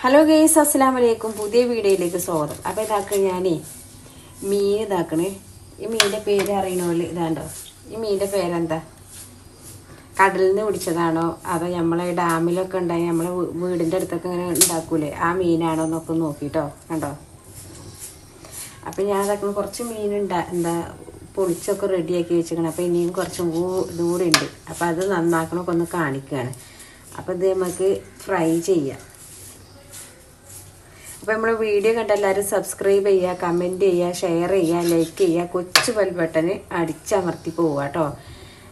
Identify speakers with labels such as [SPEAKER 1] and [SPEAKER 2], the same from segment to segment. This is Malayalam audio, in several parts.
[SPEAKER 1] ഹലോ ഗെയ്സ് അസ്സാം വലൈക്കും പുതിയ വീഡിയോയിലേക്ക് സ്വാഗതം. അപ്പോൾ ഇതാക്ക ഞാനേ മീൻ ഇതാക്കണേ. ഈ മീനിന്റെ പേര് അറിയണമല്ലോ ഇതാണ്ടോ? ഈ മീനിന്റെ പേരെന്താ? കടലിൽ നിന്ന് പിടിച്ചതാണോ? അതോ നമ്മളെ ഡാമിലൊക്കെ ഉണ്ടായി നമ്മളെ വീടിന്റെ അടുത്തൊക്കെ ഇങ്ങനെ ഉണ്ടാക്കൂലേ? ആ മീനാണോ എന്നൊക്കെ നോക്കിട്ടോ. കണ്ടോ? അപ്പം ഞാൻ അതൊക്കെ കുറച്ച് മീനുണ്ടാ എന്താ പൊളിച്ചൊക്കെ റെഡിയാക്കി വെച്ചിരിക്കണം. അപ്പോൾ ഇനിയും കുറച്ച് കൂ- ദൂരെ ഉണ്ട് അപ്പോൾ അത് നന്നാക്കണമൊക്കെ ഒന്ന് കാണിക്കുകയാണ് അപ്പോൾ ഇത് നമുക്ക് ഫ്രൈ ചെയ്യാം. അപ്പോൾ നമ്മൾ വീഡിയോ കണ്ട എല്ലാവരും സബ്സ്ക്രൈബ് ചെയ്യുക കമന്റ് ചെയ്യുക ഷെയർ ചെയ്യുക ലൈക്ക് ചെയ്യുക കൊച്ചു ബെൽ ബട്ടണ് അടിച്ചമർത്തി പോവുക കേട്ടോ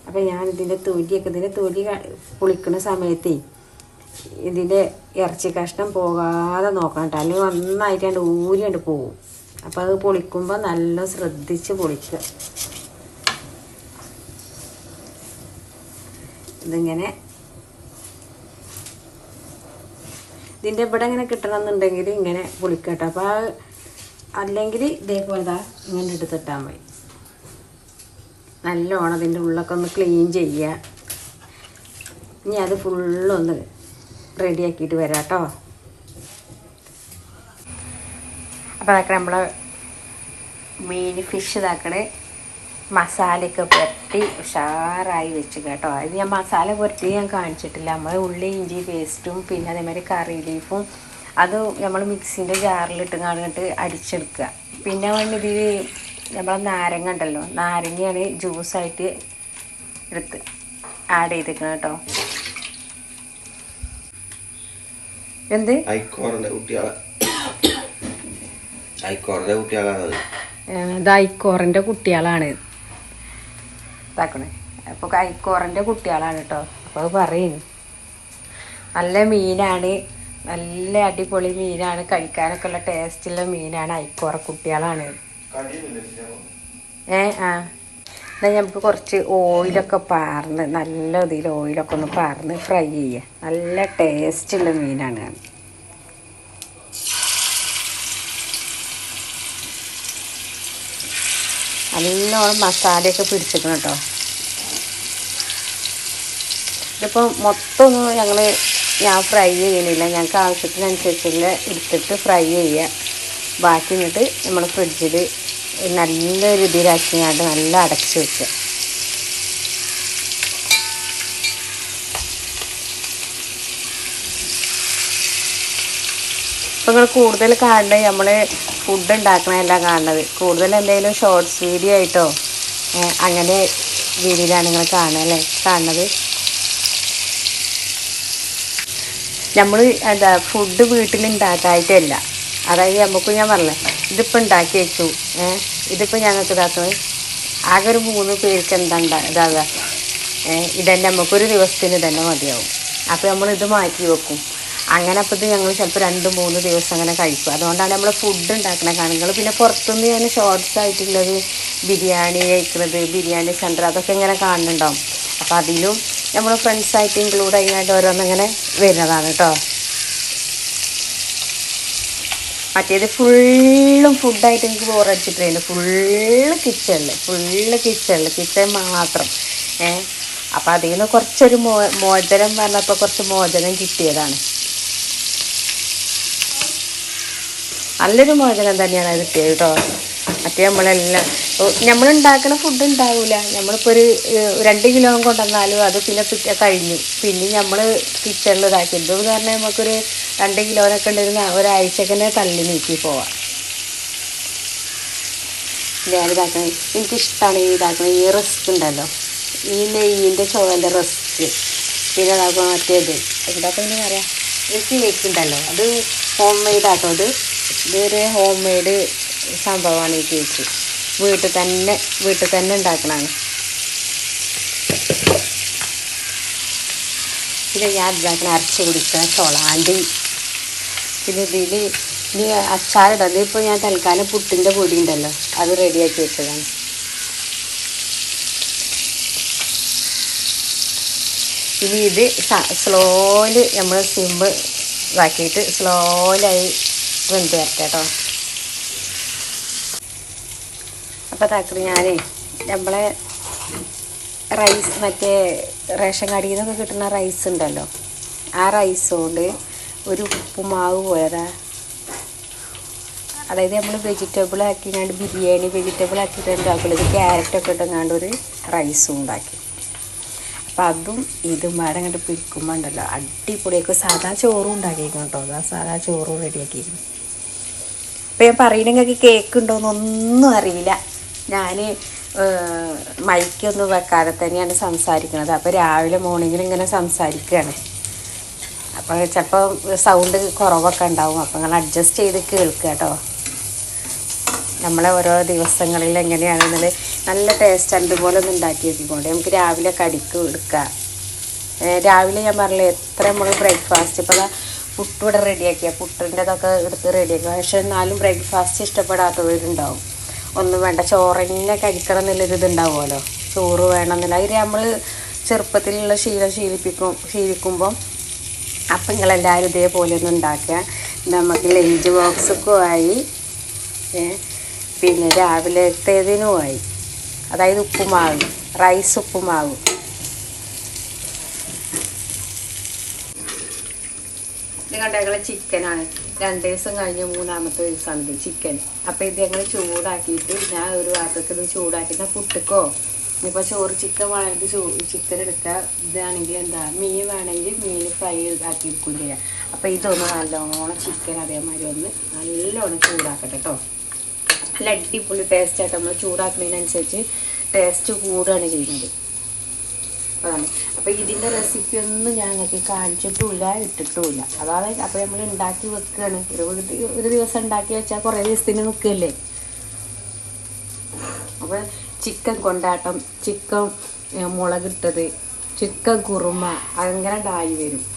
[SPEAKER 1] അപ്പോൾ ഞാൻ ഇതിന്റെ തൊലിയൊക്കെ ഇതിന്റെ തൊലി പൊളിക്കുന്ന സമയത്തേ ഇതിന്റെ ഇറച്ചി കഷ്ണം പോകാതെ നോക്കണം കേട്ടോ അല്ലെങ്കിൽ നന്നായിട്ട് ഊരി കണ്ട് പോവും. അപ്പോൾ അത് പൊളിക്കുമ്പോൾ നല്ല ശ്രദ്ധിച്ച് പൊളിക്കുക. ഇതിങ്ങനെ ഇതിന്റെ ഇവിടെ ഇങ്ങനെ കിട്ടണം എന്നുണ്ടെങ്കിൽ ഇങ്ങനെ പൊളിക്കട്ടെ. അപ്പോൾ അല്ലെങ്കിൽ ഇതേപോലെ ഇങ്ങനെ എടുത്തിട്ടാൽ മതി. നല്ലോണം അതിന്റെ ഉള്ളൊക്കെ ഒന്ന് ക്ലീൻ ചെയ്യുക ഇനി അത് ഫുള്ളൊന്ന് റെഡിയാക്കിയിട്ട് വരാം കേട്ടോ. അപ്പോൾ അതൊക്കെ നമ്മൾ മീൻ ഫിഷ് ഇതാക്കണേ. മസാലയൊക്കെ പുരട്ടി ഉഷാറായി വെച്ച് കേട്ടോ. അത് ഞാൻ മസാല പുരട്ടി ഞാൻ കാണിച്ചിട്ടില്ല. നമ്മൾ ഉള്ളി ഇഞ്ചി പേസ്റ്റും പിന്നെ അതേമാതിരി കറി ലീഫും അത് നമ്മൾ മിക്സിന്റെ ജാറിലിട്ട് കാണിട്ട് അടിച്ചെടുക്കുക. പിന്നെ വേണ്ടത് നമ്മളെ നാരങ്ങ ഉണ്ടല്ലോ. നാരങ്ങയാണ് ജ്യൂസായിട്ട് എടുത്ത് ആഡ് ചെയ്തേക്കണം കേട്ടോ. എന്ത്?
[SPEAKER 2] ഐക്കോറിന്റെ കുട്ടികളെ. ഐക്കോറിന്റെ കുട്ടികളാണത്.
[SPEAKER 1] ഇത് ഐക്കോറിന്റെ കുട്ടികളാണ്. ഇതാക്കണേ അപ്പോൾ കൈക്കോറിന്റെ കുട്ടികളാണ് കേട്ടോ. അപ്പോൾ അത് നല്ല മീനാണ്. നല്ല അടിപൊളി മീനാണ്. കഴിക്കാനൊക്കെ ഉള്ള ടേസ്റ്റുള്ള മീനാണ് ഐക്കോറ കുട്ടികളാണ്. ഏ ആ. എന്നാൽ നമുക്ക് കുറച്ച് ഓയിലൊക്കെ പാർന്ന് നല്ല ഇതിൽ ഓയിലൊക്കെ ഒന്ന് പാർന്ന് ഫ്രൈ ചെയ്യുക നല്ല ടേസ്റ്റുള്ള മീനാണ്. നല്ലോണം മസാലയൊക്കെ പിടിച്ചിരിക്കണം കേട്ടോ ഇതിപ്പോൾ മൊത്തമൊന്നും ഞങ്ങൾ ഞാൻ ഫ്രൈ ചെയ്യണില്ല. ഞങ്ങൾക്ക് ആവശ്യത്തിനനുസരിച്ചുള്ള എടുത്തിട്ട് ഫ്രൈ ചെയ്യുക ബാക്കി എന്നിട്ട് നമ്മൾ ഫ്രിഡ്ജിൽ നല്ല രീതിയിലാക്കിയാണ്ട് നല്ല അടച്ച് വെക്കുക ഇപ്പം കൂടുതൽ കാണുന്നത് നമ്മൾ ഫുഡ് ഉണ്ടാക്കണതല്ല കാണുന്നത് കൂടുതൽ എന്തെങ്കിലും ഷോർട്സ് വീഡിയോ ആയിട്ടോ അങ്ങനെ രീതിയിലാണ് നിങ്ങൾ കാണുക അല്ലേ? കാണുന്നത് നമ്മൾ എന്താ ഫുഡ് വീട്ടിൽ ഉണ്ടാക്കായിട്ടല്ല അതായത് നമുക്ക് ഞാൻ പറഞ്ഞേ ഇതിപ്പോൾ ഉണ്ടാക്കി വെച്ചു ഏഹ് ഇതിപ്പോൾ ഞങ്ങൾക്ക് ഇതാക്കുന്നത് ആകെ ഒരു മൂന്ന് പേർക്ക് എന്താ ഇതാകുക ഇതന്നെ നമുക്കൊരു ദിവസത്തിന് തന്നെ മതിയാവും. അപ്പോൾ നമ്മൾ ഇത് മാറ്റി വെക്കും. അങ്ങനെ അപ്പോൾ ഞങ്ങൾ ചിലപ്പോൾ രണ്ട് മൂന്ന് ദിവസം അങ്ങനെ കഴിക്കും. അതുകൊണ്ടാണ് നമ്മൾ ഫുഡ് ഉണ്ടാക്കുന്ന കാണുന്നത്. പിന്നെ പുറത്തുനിന്ന് ഞാൻ ഷോർട്സ് ആയിട്ടുള്ളത് ബിരിയാണി കഴിക്കുന്നത് ബിരിയാണി സെന്റർ അതൊക്കെ ഇങ്ങനെ കാണുന്നുണ്ടാവും. അപ്പോൾ അതിലും നമ്മൾ ഫ്രണ്ട്സായിട്ട് ഇൻക്ലൂഡ് ചെയ്യാണ്ട് ഓരോന്നിങ്ങനെ വരുന്നതാണ് കേട്ടോ മറ്റേത് ഫുള്ളും ഫുഡായിട്ട് എനിക്ക് ബോറടിച്ചിട്ടില്ല ഫുള്ള് കിച്ചണിൽ ഫുള്ള് കിച്ചണിൽ കിച്ചൺ മാത്രം. ഏ? അപ്പോൾ അതിൽ നിന്ന് കുറച്ചൊരു മോ മോചനം പറഞ്ഞപ്പോൾ കുറച്ച് മോചനം കിട്ടിയതാണ്. നല്ലൊരു മോചനം തന്നെയാണ് അത് കിട്ടിയത് കേട്ടോ മറ്റേ നമ്മളെല്ലാം നമ്മളുണ്ടാക്കുന്ന ഫുഡ് ഉണ്ടാവില്ല നമ്മളിപ്പോൾ ഒരു രണ്ട് കിലോ കൊണ്ടുവന്നാലും അത് പിന്നെ പിറ്റ കഴിഞ്ഞു. പിന്നെ നമ്മൾ കിച്ചണിൽ ഇതാക്കി. ഇത് കാരണം നമുക്കൊരു രണ്ട് കിലോനൊക്കെ ഉണ്ടായിരുന്ന ഒരാഴ്ചക്കന്നെ തള്ളി നീക്കി പോവാം. ഞാനിതാക്കണം എനിക്കിഷ്ടമാണ് ഈ ഇതാക്കണം. ഈ റിസ്ക് ഉണ്ടല്ലോ. ഈ നെയ്യിന്റെ ചോറിന്റെ റിസ്ക് പിന്നെ അതാക്കുക മറ്റേത്. എന്താ പറയാം? ഈ കേക്ക് ഉണ്ടല്ലോ. അത് ഹോം മെയ്ഡ് ആട്ടോ. ഇത് ഇതൊരു ഹോം മെയ്ഡ് സംഭവമാണ് ഈ കേക്ക് വീട്ടിൽ തന്നെ വീട്ടിൽ തന്നെ ഉണ്ടാക്കണതാണ്. പിന്നെ ഞാൻ ഇതാക്കണ അരച്ച് കുടിക്കണ ചൊളാണ്ടി. പിന്നെ ഇതിൽ ഇനി അച്ചാറിടാം ഇതിപ്പോൾ ഞാൻ തൽക്കാലം പുട്ടിന്റെ പൊടി ഉണ്ടല്ലോ അത് റെഡിയാക്കി വെച്ചതാണ്. ഇനി ഇത് സ്ലോയിൽ നമ്മൾ സിമ്പ് ഇതാക്കിയിട്ട് സ്ലോയിലായി വെന്ത് വരട്ടെ കേട്ടോ അപ്പോൾ താക്കറി ഞാനേ നമ്മളെ റൈസ് മറ്റേ റേഷൻ കടിയിൽ നിന്നൊക്കെ കിട്ടുന്ന റൈസ് ഉണ്ടല്ലോ. ആ റൈസ് കൊണ്ട് ഒരു ഉപ്പുമാവ് പോയതാ. അതായത് നമ്മൾ വെജിറ്റബിൾ ആക്കിങ്ങാണ്ട് ബിരിയാണി വെജിറ്റബിൾ ആക്കിയിട്ട് ഉണ്ടാക്കുള്ളൂ ഇത് ക്യാരറ്റൊക്കെ ഇട്ടങ്ങാണ്ട് ഒരു റൈസും ഉണ്ടാക്കി. അപ്പം അതും ഇതും വേറെ അങ്ങോട്ട് പിടിക്കുമ്പോൾ ഉണ്ടല്ലോ അടിപൊളിയൊക്കെ സാധാ ചോറും ഉണ്ടാക്കിയിരിക്കും കേട്ടോ. അതാ സാധാ ചോറും റെഡിയാക്കിയിരിക്കും അപ്പം ഞാൻ പറയണെങ്കിൽ നിങ്ങൾക്ക് കേക്ക് ഉണ്ടോയെന്നൊന്നും അറിയില്ല. ഞാൻ മൈക്കൊന്നും വെക്കാതെ തന്നെയാണ് സംസാരിക്കുന്നത് അപ്പോൾ രാവിലെ മോർണിംഗിൽ ഇങ്ങനെ സംസാരിക്കുകയാണ് അപ്പോൾ ചിലപ്പോൾ സൗണ്ട് കുറവൊക്കെ ഉണ്ടാവും. അപ്പോൾ നിങ്ങൾ അഡ്ജസ്റ്റ് ചെയ്ത് കേൾക്കുക കേട്ടോ. നമ്മളെ ഓരോ ദിവസങ്ങളിൽ എങ്ങനെയാണെന്നുള്ളത് നല്ല ടേസ്റ്റ് അതുപോലെ ഒന്ന് ഉണ്ടാക്കി വെക്കിക്കൊണ്ട് നമുക്ക് രാവിലെ കടിക്ക് എടുക്കാം. രാവിലെ ഞാൻ പറഞ്ഞില്ലേ എത്ര നമ്മൾ ബ്രേക്ക്ഫാസ്റ്റ് ഇപ്പോൾ പുട്ട് ഇവിടെ റെഡിയാക്കിയ പുട്ടിന്റെതൊക്കെ എടുത്ത് റെഡിയാക്കുക പക്ഷേ എന്നാലും ബ്രേക്ക്ഫാസ്റ്റ് ഇഷ്ടപ്പെടാത്തവരുണ്ടാവും. ഒന്നും വേണ്ട ചോറന്നെ കഴിക്കണം എന്നുള്ളൊരു ഇതുണ്ടാവുമല്ലോ. ചോറ് വേണം എന്നുള്ള അതിൽ നമ്മൾ ചെറുപ്പത്തിലുള്ള ശീലം ശീലിപ്പിക്കും ശീലിക്കുമ്പം അപ്പം നിങ്ങളെല്ലാവരും ഇതേപോലെ ഒന്ന് ഉണ്ടാക്കുക. നമുക്ക് ലഞ്ച് ബോക്സൊക്കെ ആയി. പിന്നെ രാവിലത്തേതിനുമായി അതായത് ഉപ്പുമാവ് റൈസ് ഉപ്പുമാവ്. ഇത് ചിക്കനാണ് രണ്ട് ദിവസം കഴിഞ്ഞ് മൂന്നാമത്തെ ദിവസമാണ് ഇത് ചിക്കൻ അപ്പോൾ ഇത് ഞങ്ങൾ ചൂടാക്കിയിട്ട് ഞാൻ ഒരു ഭാഗത്തേക്ക് ഇത് ചൂടാക്കിയിട്ട് പുട്ടുക്കോ? ഇനിയിപ്പോൾ ചോറ് ചിക്കൻ വേണമെങ്കിൽ ചോ ചിക്കൻ എടുക്കുക ഇതാണെങ്കിൽ എന്താ മീൻ വേണമെങ്കിൽ മീൻ ഫ്രൈ ആക്കി എടുക്കുകയും ചെയ്യാം. അപ്പം ഇതൊന്ന് നല്ലോണം ചിക്കൻ അതേമാതിരി ഒന്ന് നല്ലോണം ചൂടാക്കട്ടെ കേട്ടോ നല്ല അടിപൊളി ടേസ്റ്റ് ആയിട്ട് നമ്മൾ ചൂടാക്കുന്നതിനനുസരിച്ച് ടേസ്റ്റ് കൂടുകയാണ് ചെയ്യുന്നത്. അതാണ്. അപ്പോൾ ഇതിന്റെ റെസിപ്പി ഒന്നും ഞങ്ങൾക്ക് കാണിച്ചിട്ടുമില്ല ഇട്ടിട്ടുമില്ല. അതാണ് അപ്പോൾ നമ്മൾ ഉണ്ടാക്കി വെക്കുകയാണ് ഒരു ഒരു- ദിവസം ഉണ്ടാക്കി വെച്ചാൽ കുറേ ദിവസത്തിന് നിൽക്കുകയല്ലേ? അപ്പോൾ ചിക്കൻ കൊണ്ടാട്ടം ചിക്കൻ മുളകിട്ടത് ചിക്കൻ കുറുമ അങ്ങനെ ഉണ്ടായി വരും.